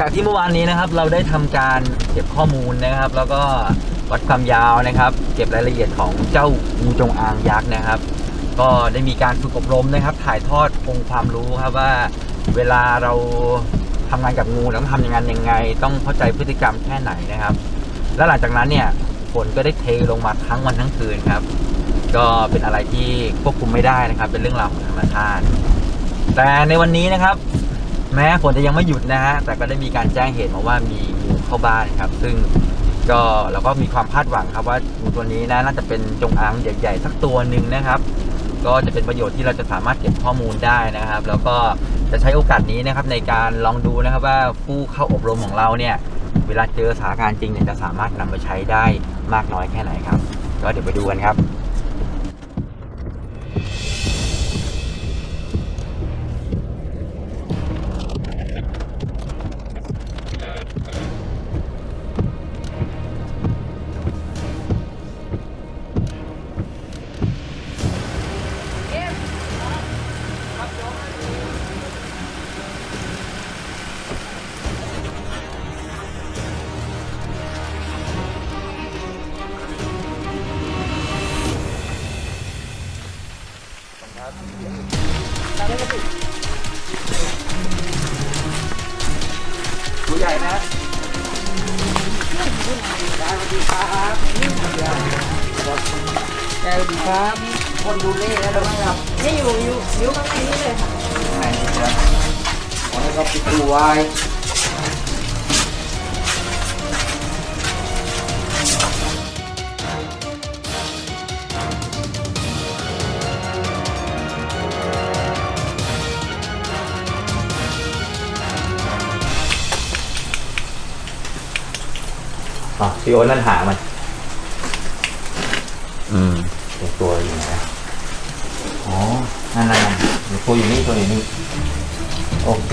จากที่เมื่อวานนี้นะครับ เราได้ทำการเก็บข้อมูลนะครับ แล้วก็วัดความยาวนะครับ เก็บรายละเอียดของเจ้างูจงอางยักษ์นะครับ ก็ได้มีการฝึกอบรมนะครับ ถ่ายทอดองค์ความรู้ครับว่าเวลาเราทำงานกับงูต้องทำยังไงยังไง ต้องเข้าใจพฤติกรรมแค่ไหนนะครับ แล้วหลังจากนั้นเนี่ยฝนก็ได้เทลงมาทั้งวันทั้งคืนครับ ก็เป็นอะไรที่ควบคุมไม่ได้นะครับ เป็นเรื่องราวของธรรมชาติแต่ในวันนี้นะครับ แม้ฝนจะยังไม่หยุดนะฮะแต่ก็ได้มีการแจ้งเหตุมาว่ามีงูเข้าบ้านครับ ซึ่งก็เราก็มีความคาดหวังครับว่างูตัวนี้นะน่าจะเป็นจงอางใหญ่ๆสักตัวหนึ่งนะครับ ก็จะเป็นประโยชน์ที่เราจะสามารถเก็บข้อมูลได้นะครับ แล้วก็จะใช้โอกาสนี้นะครับในการลองดูนะครับว่าผู้เข้าอบรมของเราเนี่ยเวลาเจอสถานการณ์จริงเนี่ยจะสามารถนำไปใช้ได้มากน้อยแค่ไหนครับ ก็เดี๋ยวไปดูกันครับ ญ่นะได้สวัสดีครับได้สวัสดีครับ คนดูเล่แล้วไหมครับนี่อยู่อยู่อยู่ข้างในนี่เลยค่ะไหนครับขอให้เขาปิดดูไว้ พี่โอ๊ตนั่นหามันอืมเป็นตัวอยู่ไหนอะอ๋อนั่นนั่นนั่นเดี๋ยวตัวอยู่นี่ตัวอยู่นี่โอเค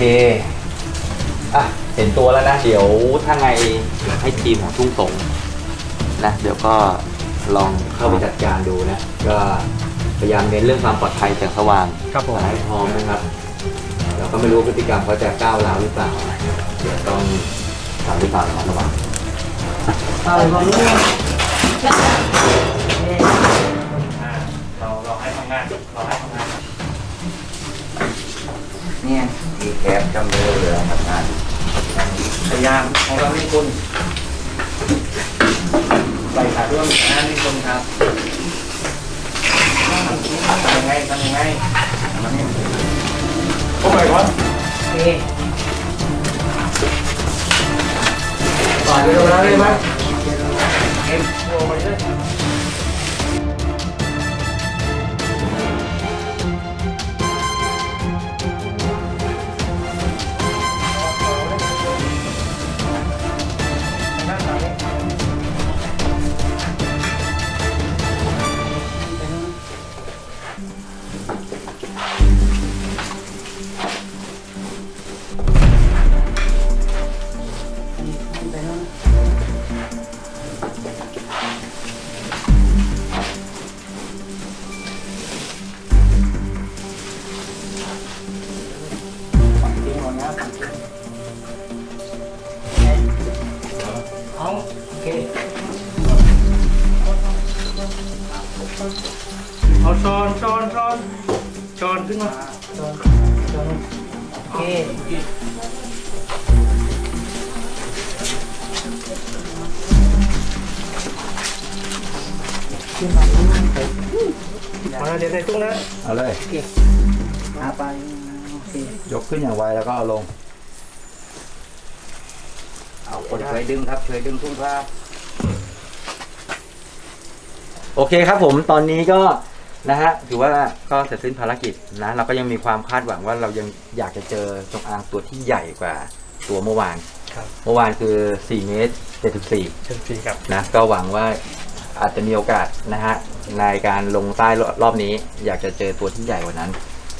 อะเห็นตัวแล้วนะ เดี๋ยวถ้าไงเดี๋ยวให้ทีมของทุ่งสงนะ เดี๋ยวก็ลองเข้าไปจัดการดูนะ ก็พยายามเน้นเรื่องความปลอดภัยแสงสว่างครับผมให้พร้อมนะครับ เราก็ไม่รู้พฤติกรรมเขาจะก้าวร้าวหรือเปล่าเดี๋ยวต้องทำด้วยความระมัดระวัง เอาเลยบอกลูกเราเราให้ทำงานเราให้ทำงานเนี่ยมีแคปจำเลยเหลือทำงานพยายามของเราไม่คุณใส่ขาด้วงหน้าไม่คุณครับทำยังไงทำยังไงทำยังไงโอ้ my god โอเค ต่อไปตรงนั้นเลยไหม เอาโอเคเอาช้อนช้อนช้อนช้อนขึ้นมาโดนโดนโอเคขึ้นมาข้างล่างไปมาเดี๋ยวใส่ตุ้งนะเอาเลยโอเคมาไปโอเค ยกขึ้นอย่างไวแล้วก็เอาลง เอาคนช่วยดึงครับช่วยดึงทุ่งผ้าโอเคครับผมตอนนี้ก็นะฮะถือว่าก็เสร็จสิ้นภารกิจนะ เราก็ยังมีความคาดหวังว่าเรายังอยากจะเจอจงอางตัวที่ใหญ่กว่าตัวเมื่อวาน ครับเมื่อวานคือ4เมตร74เชิญฟรีครับ นะก็หวังว่าอาจจะมีโอกาสนะฮะในการลงใต้รอบนี้ อยากจะเจอตัวที่ใหญ่กว่านั้น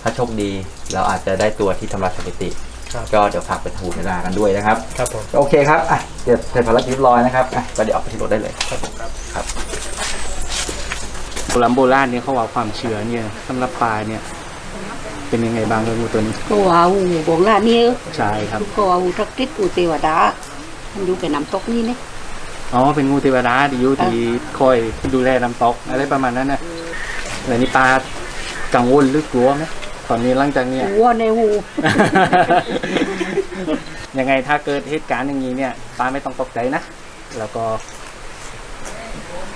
ถ้าโชคดีเราอาจจะได้ตัวที่ทำลายสถิติ ครับ ก็เดี๋ยวฝากเป็นหูเวลากันด้วยนะครับ ครับผมโอเคครับอะเดี๋ยวเสร็จภารกิจเรียบร้อยนะครับอะก็เดี๋ยวออกไปที่รถได้เลย ครับผมครับครับ โบราณโบราณเนี่ยเขาว่าความเชื่อเนี่ยสำหรับปลาเนี่ย เป็นยังไงบ้างครับงูตัวนี้ก็ว่าอูโบราณนี่ใช่ครับ ก็ว่าอูทักทิศอูเทวดา มันอยู่เป็นน้ำตกนี่เนี่ยอ๋อ เป็นงูเทวดาที่อยู่ที่คอยดูแลน้ำตกอะไรประมาณนั้นนะแล้วนี่ปลากังวลหรือกลัวไหม ตอนนี้หลังจากเนี้ย วัวในหู ยังไงถ้าเกิดเหตุการณ์อย่างนี้เนี่ยปลาไม่ต้องตกใจนะ แล้วก็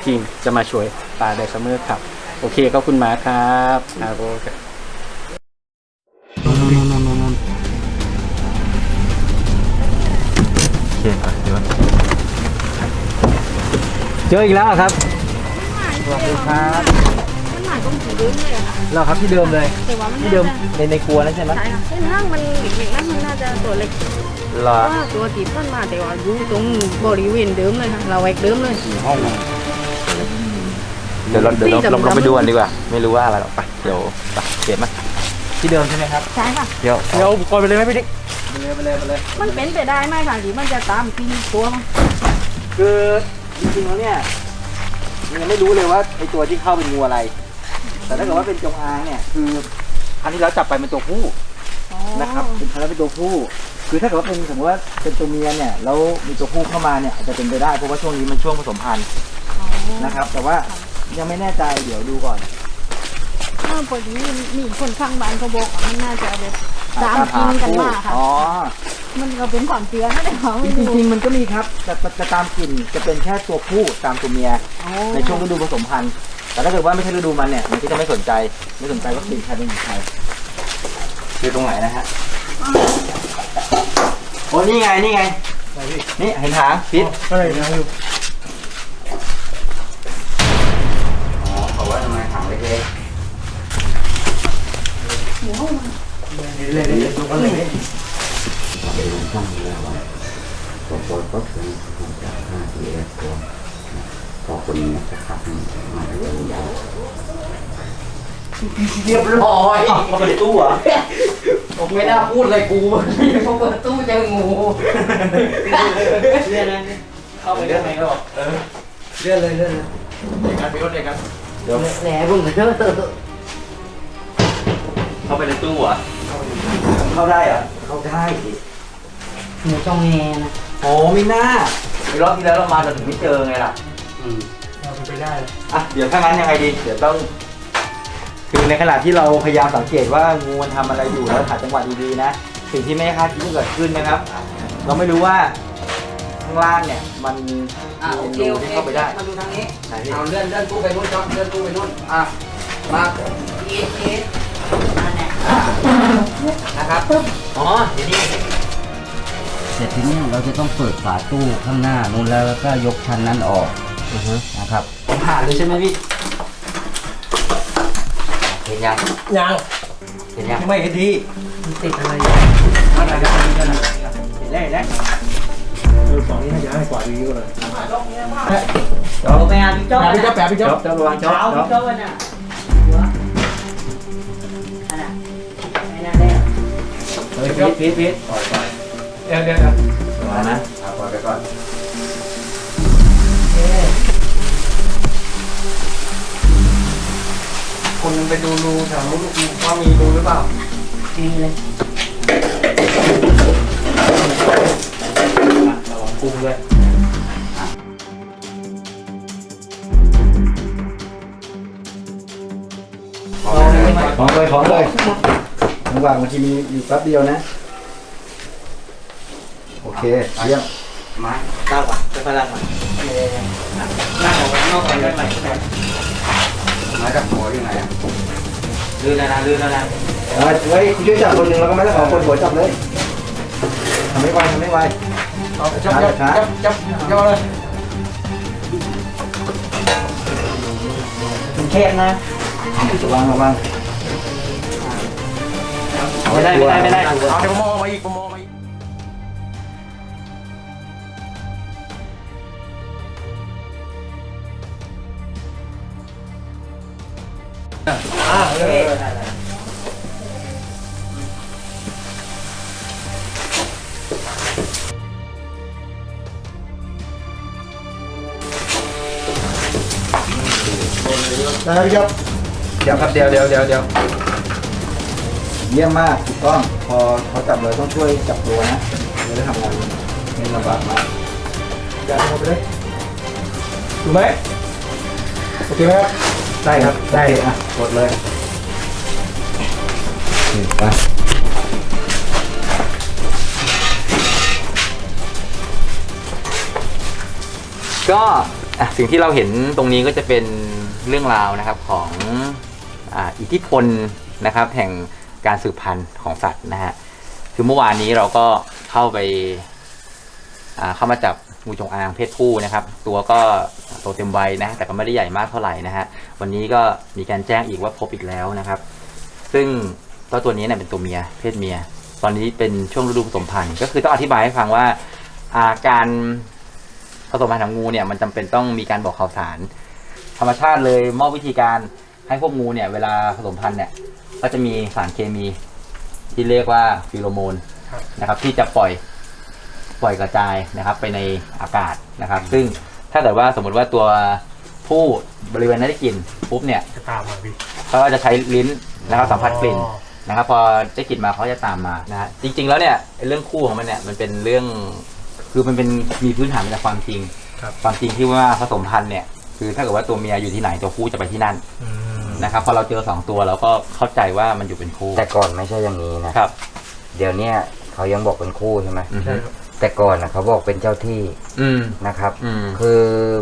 ทีมจะมาช่วยปลาได้เสมอครับ โอเคขอบคุณหมาครับครับโอเคโอเคครับเดี๋ยวเจออีกแล้วเหรอครับ สวัสดีครับมัน หมายก็ถึงเดิมเลยอะค่ะเราครับที่เดิมเลย แต่ว่ามันที่เดิมในในครัวนั่นใช่ไหมใช่ค่ะเส้นห้างมันเด็กๆนั่นมันน่าจะตัวเล็กเหรอว่าตัวตีต้นมาแต่ว่าอยู่ตรงบริเวณเดิมเลยค่ะเราแวกเดิมเลยห้องเดี๋ยวเราเดี๋ยวเราที่ลองดำๆไปดูกันดีกว่า ไม่รู้ว่าอะไรหรอกไปเดี๋ยวไปเก็บมาที่เดิมใช่ไหมครับใช่ค่ะ เดี๋ยวเดี๋ยวก่อนไปเลยไหมพี่ดิ๊กไปเลยไปเลยไปเลย มันเป็นไปได้ไหมค่ะที่มันจะตามกินตัวมันคือจริงๆแล้วเนี่ยยังไม่รู้เลยว่าไอตัวที่เข้าเป็นงูอะไร แต่ถ้าเกิดว่าเป็นจงอางเนี่ยคือครั้งที่แล้วจับไปเป็นตัวผู้นะครับเป็นครั้งแล้วเป็นตัวผู้ คือถ้าเกิดว่าเป็นสมมติว่าเป็นตัวเมียเนี่ยแล้วมีตัวผู้เข้ามาเนี่ยอาจจะเป็นไปได้เพราะว่าช่วงนี้มันช่วงผสมพันธุ์นะครับ แต่ว่ายังไม่แน่ใจเดี๋ยวดูก่อนถ้าพอดีมีคนข้างบ้านเขาบอกว่ามันน่าจะแบบตามกินกันมาค่ะอ๋อมันก็เป็นความเชื่อนะแต่เขาไม่จรู้ริงๆมันก็มีครับแต่แต่แต่ตามกลิ่นจะเป็นแค่ตัวผู้ตามตัวเมียในช่วงฤดูผสมพันธุ์ แต่ถ้าเกิดว่าไม่ใช่ฤดูมันเนี่ย มันก็จะไม่สนใจ ไม่สนใจว่ากลิ่นใครเป็นของใครคือตรงไหนนะฮะ โอ้นี่ไง นี่ไง นี่เห็นหางพิษอะไรนะอยู่อ๋อเขาว่าทำไมหางเล็กเลยเลยดูกันเลยๆเรียบร้อยเขาไปในตู้เหรอผมไม่น่าพูดเลยกูเขาเปิดตู้เจองูเนี่ยนะเข้าไปได้ไหมก็บอกเออเลื่อนเลยเลื่อนเลยเด็กกันพี่รถเด็กกันเดี๋ยวแหน่บุ้งเถอะเข้าไปในตู้เหรอเข้าได้เหรอเขาได้ดิหมูจ้องแงนะโอ้ไม่น่าไอ้รอบที่แล้วเรามาแต่ถึงไม่เจอไงล่ะ เอาไปได้เลยอะเดี๋ยวถ้างั้นยังไงดีเดี๋ยวต้อง คือในขณะที่เราพยายามสังเกตว่างูมันทำอะไรอยู่แล้วหาจังหวะดีๆนะสิ่งที่ไม่คาดคิดจะเกิดขึ้นนะครับ เราไม่รู้ว่าข้างล่างเนี่ยมันอ่าโอมีเครูโอเคที่เข้าไปได้ มาดูทางนี้ไหนพี่ เอาเลื่อนเลื่อนตู้ไปนู่นจ้องเลื่อนตู้ไปนู่นอะมาเอ็ดเอ็ดนั่นแหละอะนะครับอ๋อเดี๋ยวนี้เสร็จทีนี้เราจะต้องเปิดฝาตู้ข้างหน้านู้นแล้วก็ยกชั้นนั้นออก นะครับผมผ่านเลยใช่ไหมพี่เห็นยังยังเห็นยังไม่คดีมันติดอะไรอะไรกันอะไรกันเห็นแล้วเห็นแล้วเออสองนี้น่าจะให้กว่าดีกว่าเลยเราไปหาพี่จ้องพี่จ๊อบแปะพี่จ๊อบจ๊อบระวังจ๊อบเช้าจ๊อบพี่จ้องน่ะหัวอันน่ะไอ้นั่นแหละเฮ้ยพีทพีทพีทปล่อยปล่อยเดี๋ยวเดี๋ยวเดี๋ยวระวังนะเอาปล่อยไปก่อน คนนึงไปดูรูแถวนู้นว่ามีรูหรือเปล่านี่เลยระวังกุ้งด้วยของเลยของเลยระหว่างบางทีมีอยู่แป๊บเดียวนะ โอเคเยี่ยมมาลากว่ะค่อยๆลากมาลากออกไปข้างนอกก่อนได้ไหมไม้กับหัวอยู่ไหนอะลื่นแล้วนะลื่นแล้วนะเฮ้ยคุณช่วยจับคนหนึ่งแล้วก็ไม่ต้องขอคนหัวจับเลยทำไม่ไวทำไม่ไวจับจับจับจับเลยเป็นเคสนะระวังระวังไม่ได้ไม่ได้ไม่ได้เอาเดี๋ยวผมมองมาอีกผมมองมาอีก ได้ครับเดี๋ยวครับเดี๋ยวเดี๋ยวเดี๋ยวเดี๋ยวเยี่ยมมากถูกต้องพอเขาจับเลยต้องช่วยจับตัวนะจะได้ทำงานไม่ลำบากมากจับหมดไปเลยถูกไหมโอเคไหมครับ ได้ครับ ได้อะกดเลยนี่ไปก็อะสิ่งที่เราเห็นตรงนี้ก็จะเป็นเรื่องราวนะครับของอ่าอิทธิพลนะครับ แห่งการสืบพันธุ์ของสัตว์นะฮะคือเมื่อวานนี้เราก็เข้าไปอ่าเข้ามาจับ งูจงอางเพศผู้นะครับ ตัวก็โตเต็มวัยนะ แต่ก็ไม่ได้ใหญ่มากเท่าไหร่นะฮะวันนี้ก็มีการแจ้งอีกว่าพบอีกแล้วนะครับ ซึ่งเจ้าตัวนี้เนี่ยเป็นตัวเมีย เพศเมีย ตอนนี้เป็นช่วงฤดูผสมพันธุ์ก็คือต้องอธิบายให้ฟังว่าอาการผสมพันธุ์ของงูเนี่ยมันจำเป็นต้องมีการบอกข่าวสาร ธรรมชาติเลยมอบวิธีการให้พวกงูเนี่ย เวลาผสมพันธุ์เนี่ยก็จะมีสารเคมีที่เรียกว่าฟีโรโมนนะครับ ที่จะปล่อย ปล่อยกระจายนะครับไปในอากาศนะครับ ซึ่งถ้าเกิดว่าสมมติว่าตัวผู้บริเวณนั้นได้กลิ่นปุ๊บเนี่ยจะตามมาพี่เขาก็จะใช้ลิ้นนะครับสัมผัสกลิ่นอ๋อนะครับ พอได้กลิ่นมาเขาจะตามมานะฮะจริง ๆ แล้วเนี่ยไอ้เรื่องคู่ของมันเนี่ยมันเป็นเรื่องคือมันเป็นมีพื้นฐานมาจากความจริงครับความจริงที่ว่าผสมพันธุ์เนี่ยคือถ้าเกิดว่าตัวเมียอยู่ที่ไหนตัวผู้จะไปที่นั่นอืมนะครับพอเราเจอสองตัวเราก็เข้าใจว่ามันอยู่เป็นคู่ แต่ก่อนไม่ใช่อย่างนี้นะครับ เดี๋ยวเนี้ยเขายังบอกเป็นคู่ใช่ไหมอืมใช่ครับ แต่ก่อนนะเขาบอกเป็นเจ้าที่อืม นะครับ อืม คือ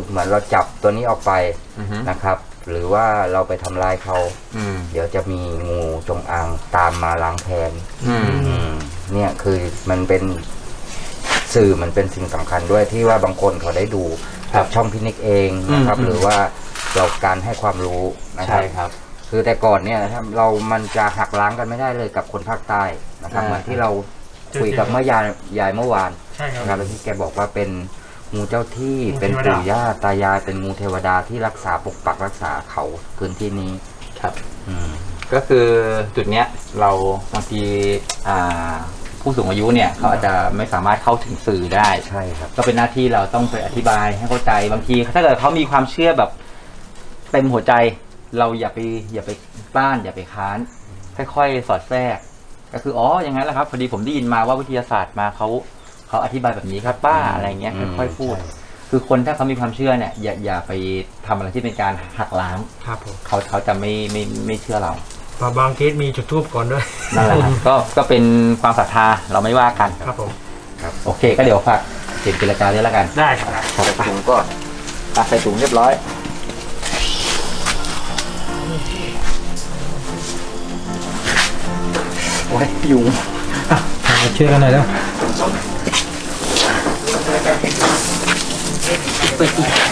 เหมือนเราจับตัวนี้ออกไปอืมนะครับ หรือว่าเราไปทำลายเขา อืม เดี๋ยวจะมีงูจงอางตามมาล้างแทนอืม อืมเนี่ยคือมันเป็นสื่อมันเป็นสิ่งสำคัญด้วยที่ว่าบางคนเขาได้ดูครับจากช่องพินิกเองนะครับ อืม หรือว่าเราการให้ความรู้นะครัใช่บครับ คือแต่ก่อนเนี่ยถ้าเรามันจะหักล้างกันไม่ได้เลยกับคนภาคใต้นะครับอ่า เหมือนที่เรา คุยกับเมื่อยายยายเมื่อวานใช่ครับนะครับ แล้วที่แกบอกว่าเป็นงูเจ้าที่งูเป็นเทวดา ปู่ย่าตายายเป็นงูเทวดาที่รักษาปกปักรักษาเขาพื้นที่นี้ ครับ อืม ก็คือจุดเนี้ยเราบางทีอ่าผู้สูงอายุเนี่ยเขาอาจจะไม่สามารถเข้าถึงสื่อได้ ใช่ครับ ก็เป็นหน้าที่เราต้องไปอธิบายให้เข้าใจบางที ถ้าเกิดเขามีความเชื่อแบบเต็มหัวใจ เราอย่าไปอย่าไปต้าน อย่าไปค้าน ค่อยๆ สอดแทรก ก็คืออ๋ออย่างนั้นแหละครับพอดีผมได้ยินมาว่าวิทยาศาสตร์มาเขาเขาอธิบายแบบนี้ครับป้าอืมอะไรเงี้ยอืมค่อยๆพูดใช่คือคนถ้าเขามีความเชื่อเนี่ย อย่าอย่าไปทำอะไรที่เป็นการหักล้างครับผมเขาเขาจะไม่ไม่ไม่เชื่อเราบาบางเคสมีจุดทูบก่อนด้วยนั่นแหละครับก็ก็เป็นความศรัทธาเราไม่ว่ากันครับผมโอเค ก็เดี๋ยวฝากเก็บกิจการด้วยแล้วกันได้ครับใส่ถุงก่อนอะใส่ถุงเรียบร้อย โอ้ยยุงช่วยกันหน่อยแล้วเปิดอีก